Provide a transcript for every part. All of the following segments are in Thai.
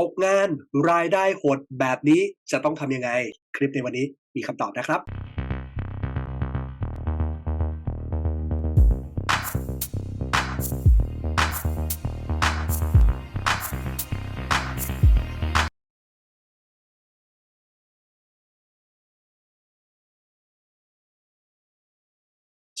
ตกงานรายได้หดแบบนี้จะต้องทำยังไง คลิปในวันนี้มีคำตอบนะครับ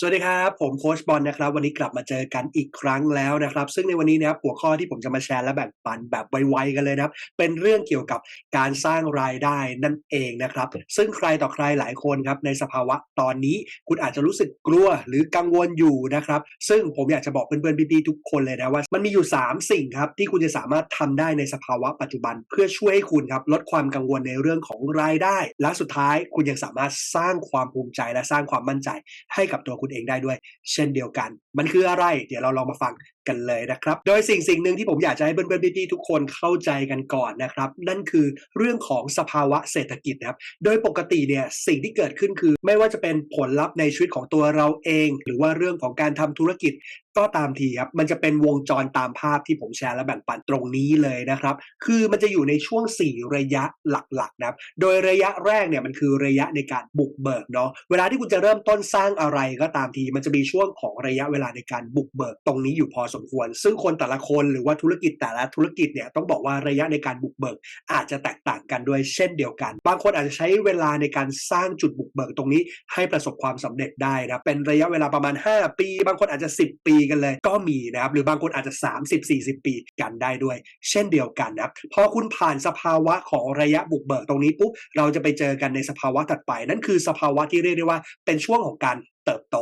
สวัสดีครับ ผมโค้ชบอลนะครับ วันนี้กลับมาเจอกันอีกครั้งแล้วนะครับ ซึ่งในวันนี้นะครับหัวข้อที่ผมจะมาแชร์และแบ่งปันแบบไวๆกันเลยนะครับ เป็นเรื่องเกี่ยวกับการสร้างรายได้นั่นเองนะครับ ซึ่งใครต่อใครหลายคนครับในสภาวะตอนนี้คุณอาจจะรู้สึกกลัวหรือกังวลอยู่นะครับ ซึ่งผมอยากจะบอกเพื่อนๆพี่ๆทุกคนเลยนะว่า มันมีอยู่ 3 สิ่งครับที่คุณจะสามารถทำได้ในสภาวะปัจจุบัน เพื่อช่วยให้คุณครับลดความกังวลในเรื่องของรายได้ และสุดท้ายคุณยังสามารถสร้างความภูมิใจและสร้างความมั่นใจให้กับตัวคุณเองได้ด้วย เช่นเดียวกัน มันคืออะไร เดี๋ยวเราลองมาฟังกันเลยนะครับ โดยสิ่งสิ่งหนึ่งที่ผมอยากจะให้เพื่อนๆพี่ๆทุกคนเข้าใจกันก่อนนะครับ นั่นคือเรื่องของสภาวะเศรษฐกิจนะครับ โดยปกติเนี่ยสิ่งที่เกิดขึ้นคือ ไม่ว่าจะเป็นผลลัพธ์ในชีวิตของตัวเราเอง หรือว่าเรื่องของการทำธุรกิจก็ตามทีครับ มันจะเป็นวงจรตามภาพที่ผมแชร์และแบ่งปันตรงนี้เลยนะครับ คือมันจะอยู่ในช่วง 4 ระยะหลักๆนะครับ โดยระยะแรกเนี่ยมันคือระยะในการบุกเบิกเนาะ เวลาที่คุณจะเริ่มต้นสร้างอะไรก็ตามที มันจะมีช่วงของระยะเวลาในการบุกเบิกตรงนี้อยู่พอสมควร ซึ่งคนแต่ละคนหรือว่าธุรกิจแต่ละธุรกิจเนี่ยต้องบอกว่าระยะในการบุกเบิก อาจจะแตกต่างกันด้วยเช่นเดียวกัน บางคนอาจจะใช้เวลาในการสร้างจุดบุกเบิกตรงนี้ให้ประสบความสำเร็จได้นะเป็นระยะเวลาประมาณ 5 ปี บางคนอาจจะ 10 ปีกันเลยก็มีนะครับหรือบางคนอาจจะ 30-40 ปีกันได้ด้วย เช่นเดียวกันนะครับพอคุณผ่านสภาวะของระยะบุกเบิกตรงนี้ปุ๊บเราจะไปเจอกันในสภาวะถัดไป นั่นคือสภาวะที่เรียกได้ว่าเป็นช่วงของการเติบโต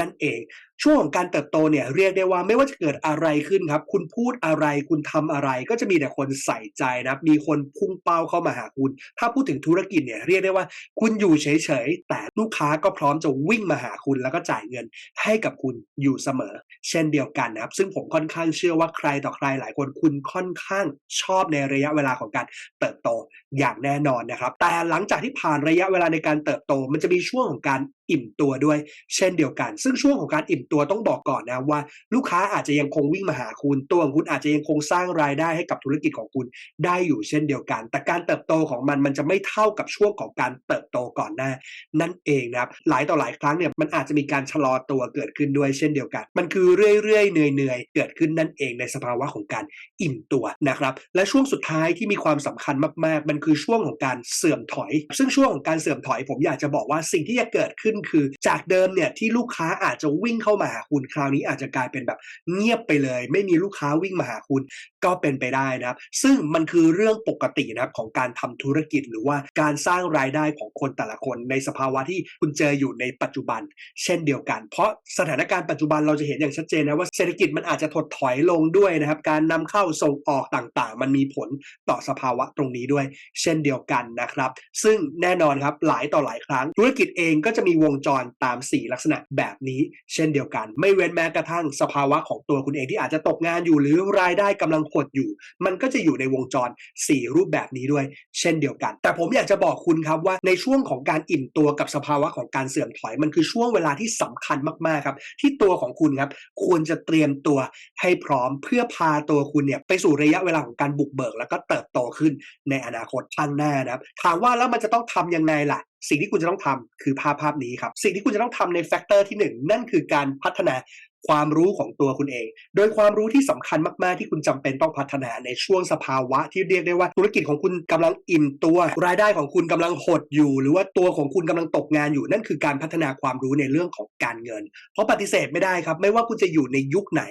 นั่นเอง ช่วงของการเติบโตเนี่ยเรียกได้ว่าไม่ว่าจะเกิดอะไรขึ้นครับ คุณพูดอะไรคุณทำอะไร ก็จะมีแต่คนใส่ใจนะครับมีคนพุ่งเป้าเข้ามาหาคุณ ถ้าพูดถึงธุรกิจเนี่ยเรียกได้ว่า คุณอยู่เฉยๆแต่ลูกค้าก็พร้อมจะวิ่งมาหาคุณ แล้วก็จ่ายเงินให้กับคุณอยู่เสมอ เช่นเดียวกันนะครับ ซึ่งผมค่อนข้างเชื่อว่าใครต่อใครหลายคนคุณค่อนข้างชอบในระยะเวลาของการเติบโตอย่างแน่นอนนะครับ แต่หลังจากที่ผ่านระยะเวลาในการเติบโต มันจะมีช่วงของการอิ่มตัวด้วย เช่นเดียวกัน ซึ่งช่วงของการอิ่มตัวต้องบอกก่อนนะว่า ลูกค้าอาจจะยังคงวิ่งมาหาคุณ ตัวของคุณอาจจะยังคงสร้างรายได้ให้กับธุรกิจของคุณได้อยู่เช่นเดียวกัน แต่การเติบโตของมันมันจะไม่เท่ากับช่วงของการเติบโตก่อนหน้า นั่นเองนะครับหลายต่อหลายครั้งเนี่ยมันอาจจะมีการชะลอตัวเกิดขึ้นด้วยเช่นเดียวกัน มันคือเรื่อยๆเหนื่อยๆเกิดขึ้นนั่นเองในสภาวะของการอิ่มตัวนะครับ และช่วงสุดท้ายที่มีความสำคัญมากๆ มันคือช่วงของการเสื่อมถอย ซึ่งช่วงของการเสื่อมถอย ผมอยากจะบอกว่าสิ่งที่จะเกิดขึ้นคือ จากเดิมเนี่ยที่ลูกค้าอาจจะวิ่งเข้ามาหาคุณคราวนี้อาจจะกลายเป็นแบบเงียบไปเลย ไม่มีลูกค้าวิ่งมาหาคุณก็เป็นไปได้นะครับ ซึ่งมันคือเรื่องปกตินะครับของการทำธุรกิจหรือว่าการสร้างรายได้ของคนแต่ละคนในสภาวะที่คุณเจออยู่ในปัจจุบัน เช่นเดียวกัน เพราะสถานการณ์ปัจจุบันเราจะเห็นอย่างชัดเจนนะว่าเศรษฐกิจมันอาจจะถดถอยลงด้วยนะครับ การนำเข้าส่งออกต่างๆ มันมีผลต่อสภาวะตรงนี้ด้วย เช่นเดียวกันนะครับ ซึ่งแน่นอนครับหลายต่อหลายครั้ง ธุรกิจเองก็จะมีวงจรตาม 4 ลักษณะแบบนี้ เช่นเดียวกัน ไม่เว้นแม้กระทั่งสภาวะของตัวคุณเองที่อาจจะตกงานอยู่หรือรายได้กำลังหดอยู่ มันก็จะอยู่ในวงจร 4 รูปแบบนี้ด้วย เช่นเดียวกัน แต่ผมอยากจะบอกคุณครับว่าในช่วงของการอิ่มตัวกับสภาวะของการเสื่อมถอย มันคือช่วงเวลาที่สำคัญมากๆครับ ที่ตัวของคุณครับควรจะเตรียมตัวให้พร้อมเพื่อพาตัวคุณเนี่ยไปสู่ระยะเวลาของการบุกเบิก แล้วก็เติบโตขึ้นในอนาคตข้างหน้านะครับถามว่าแล้วมันจะต้องทำยังไงล่ะ สิ่งที่คุณจะต้องทำคือภาพภาพนี้ครับ สิ่งที่คุณจะต้องทำในแฟกเตอร์ที่ 1 นั่นคือการพัฒนา ความรู้ของตัวคุณเอง โดยความรู้ที่สำคัญมาก ๆ ที่คุณจำเป็นต้องพัฒนาในช่วงสภาวะที่เรียกได้ว่าธุรกิจของคุณกำลังอิ่มตัว รายได้ของคุณกำลังหดอยู่ หรือว่าตัวของคุณกำลังตกงานอยู่ นั่นคือการพัฒนาความรู้ในเรื่องของการเงิน เพราะปฏิเสธไม่ได้ครับ ไม่ว่าคุณจะอยู่ในยุคไหน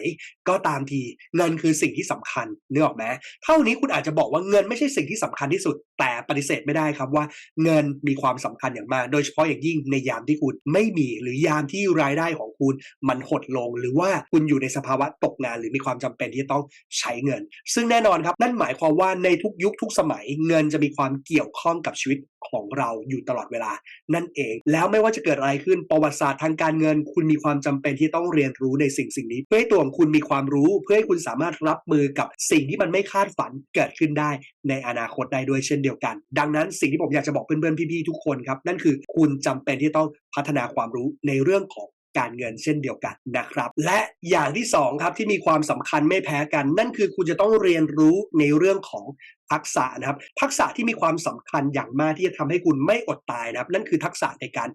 ก็ตามทีเงินคือสิ่งที่สำคัญนึกออกไหมเท่านี้คุณอาจจะบอกว่าเงินไม่ใช่สิ่งที่สำคัญที่สุด แต่ปฏิเสธไม่ได้ครับว่า เงินมีความสำคัญอย่างมาก โดยเฉพาะอย่างยิ่งในยามที่คุณไม่มีหรือยามที่รายได้ของคุณมันหดลงหรือว่าคุณอยู่ในสภาวะตกงาน หรือมีความจำเป็นที่จะต้องใช้เงิน ซึ่งแน่นอนครับนั่นหมายความว่าในทุกยุคทุกสมัยเงินจะมีความเกี่ยวข้องกับชีวิตของเราอยู่ตลอดเวลา นั่นเอง แล้วไม่ว่าจะเกิดอะไรขึ้นประวัติศาสตร์ทางการเงิน คุณมีความจำเป็นที่ต้องเรียนรู้ในสิ่งสิ่งนี้ เพื่อให้ตัวของคุณมีความรู้เพื่อให้คุณสามารถรับมือกับสิ่งที่มันไม่คาดฝันเกิดขึ้นได้ในอนาคตได้ด้วยเช่นเดียวกัน ดังนั้นสิ่งที่ผมอยากจะบอกเพื่อนๆพี่ๆทุกคนครับนั่นคือคุณจำเป็นที่ต้องพัฒนาความรู้ในเรื่องของ การเงินเช่นเดียวกันนะครับ และอย่างที่สองครับที่มีความสำคัญไม่แพ้กัน นั่นคือคุณจะต้องเรียนรู้ในเรื่องของทักษะนะครับ ทักษะที่มีความสำคัญอย่างมากที่จะทำให้คุณไม่อดตายนะครับ นั่นคือทักษะในการ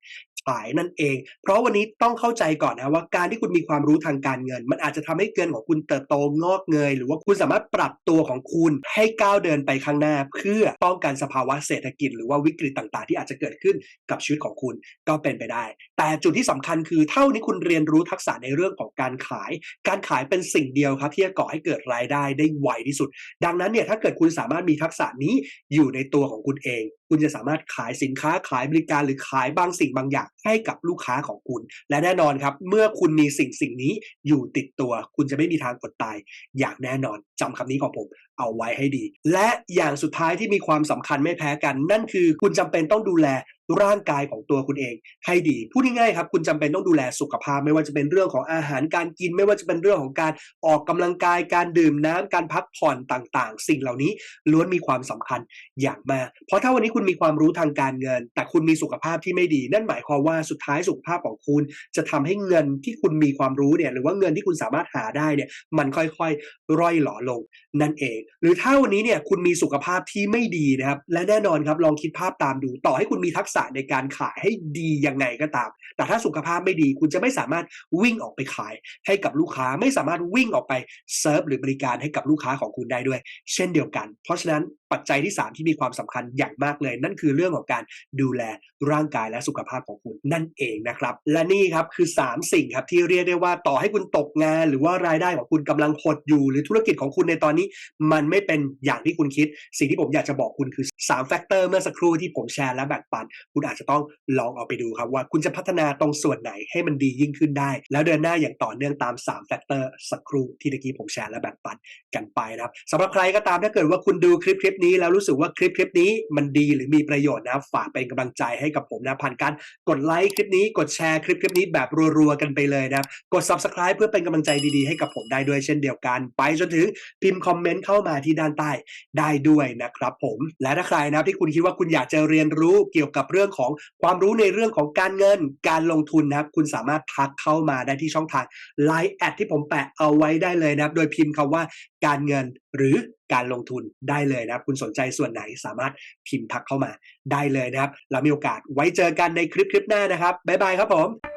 ขายนั่นเอง เพราะวันนี้ต้องเข้าใจก่อนนะว่าการที่คุณมีความรู้ทางการเงิน มันอาจจะทำให้เงินของคุณเติบโตงอกเงย หรือว่าคุณสามารถปรับตัวของคุณให้ก้าวเดินไปข้างหน้า เพื่อป้องกันสภาวะเศรษฐกิจ หรือว่าวิกฤตต่างๆ ที่อาจจะเกิดขึ้นกับชีวิตของคุณก็เป็นไปได้ แต่จุดที่สำคัญคือเท่านี้คุณเรียนรู้ทักษะในเรื่องของการขาย การขายเป็นสิ่งเดียวครับที่จะก่อให้เกิดรายได้ได้ไวที่สุด ดังนั้นเนี่ยถ้าเกิดคุณสามารถมีทักษะนี้อยู่ในตัวของคุณเองคุณจะสามารถขายสินค้าขายบริการหรือขายบางสิ่งบางอย่างให้กับลูกค้าของคุณ และแน่นอนครับ เมื่อคุณมีสิ่งสิ่งนี้อยู่ติดตัว คุณจะไม่มีทางอดตาย อย่างแน่นอนจำคำนี้ของผม เอาไว้ให้ดี และอย่างสุดท้ายที่มีความสำคัญไม่แพ้กัน นั่นคือคุณจำเป็นต้องดูแลร่างกายของตัวคุณเองให้ดีพูดง่ายๆครับ คุณจำเป็นต้องดูแลสุขภาพ ไม่ว่าจะเป็นเรื่องของอาหารการกิน ไม่ว่าจะเป็นเรื่องของการออกกำลังกาย การดื่มน้ำการพักผ่อนต่างๆ สิ่งเหล่านี้ล้วนมีความสำคัญอย่างมาก เพราะถ้าวันนี้คุณมีความรู้ทางการเงิน แต่คุณมีสุขภาพที่ไม่ดี นั่นหมายความว่าสุดท้ายสุขภาพของคุณ จะทำให้เงินที่คุณมีความรู้เนี่ยหรือว่าเงินที่คุณสามารถหาได้เนี่ยมันค่อยๆ ร่อยหล่อลงนั่นเอง หรือถ้าวันนี้เนี่ยคุณมีสุขภาพที่ไม่ดีนะครับและแน่นอนครับลองคิดภาพตามดูต่อให้คุณมีทักษะในการขายให้ดียังไงก็ตาม แต่ถ้าสุขภาพไม่ดีคุณจะไม่สามารถวิ่งออกไปขายให้กับลูกค้าไม่สามารถวิ่งออกไปเซิร์ฟหรือบริการให้กับลูกค้าของคุณได้ด้วย เช่นเดียวกัน เพราะฉะนั้นปัจจัยที่ 3 ที่มีความสำคัญอย่างมากเลย นั่นคือเรื่องของการดูแลร่างกายและสุขภาพของคุณนั่นเองนะครับ และนี่ครับคือ 3 สิ่งครับที่เรียกได้ว่าต่อให้คุณตกงาน หรือว่ารายได้ของคุณกำลังหดอยู่ หรือธุรกิจของคุณในตอนนี้ มันไม่เป็นอย่างที่คุณคิด สิ่งที่ผมอยากจะบอกคุณคือ3แฟกเตอร์เมื่อสักครู่ที่ผมแชร์และแบ่งปันคุณอาจจะต้องลองเอาไปดูครับว่าคุณจะพัฒนาตรงส่วนไหนให้มันดียิ่งขึ้นได้ แล้วเดินหน้าอย่างต่อเนื่องตาม3แฟกเตอร์สักครู่ที่ตะกี้ผมแชร์และแบ่งปันกันไปนะครับสำหรับใครก็ตามถ้าเกิดว่าคุณดูคลิปคลิปนี้แล้วรู้สึกว่าคลิปคลิปนี้มันดีหรือมีประโยชน์นะฝากเป็นกำลังใจให้กับผมนะผ่านการกดไลค์คลิปนี้กดแชร์คลิปคลิปนี้แบบรัวๆกันไปเลยนะครับกด subscribe เพื่อเป็นกำลังใจดีๆให้กับผมได้ด้วยเช่นเดียวกัน ไปจนถึงพิมพ์คอมเมนต์เข้ามาที่ด้านใต้ได้ด้วยนะครับผมและถ้าใครนะที่คุณคิดว่าคุณอยากจะเรียนรู้เกี่ยวกับเรื่องของความรู้ในเรื่องของการเงินการลงทุนนะครับ คุณสามารถทักเข้ามาได้ที่ช่องทาง Line แอดที่ผมแปะเอาไว้ได้เลยนะครับ โดยพิมพ์คำว่าการเงินหรือการลงทุนได้เลยนะครับ คุณสนใจส่วนไหนสามารถพิมพ์ทักเข้ามาได้เลยนะครับ แล้วมีโอกาสไว้เจอกันในคลิปคลิปหน้านะครับบ๊ายบายครับผม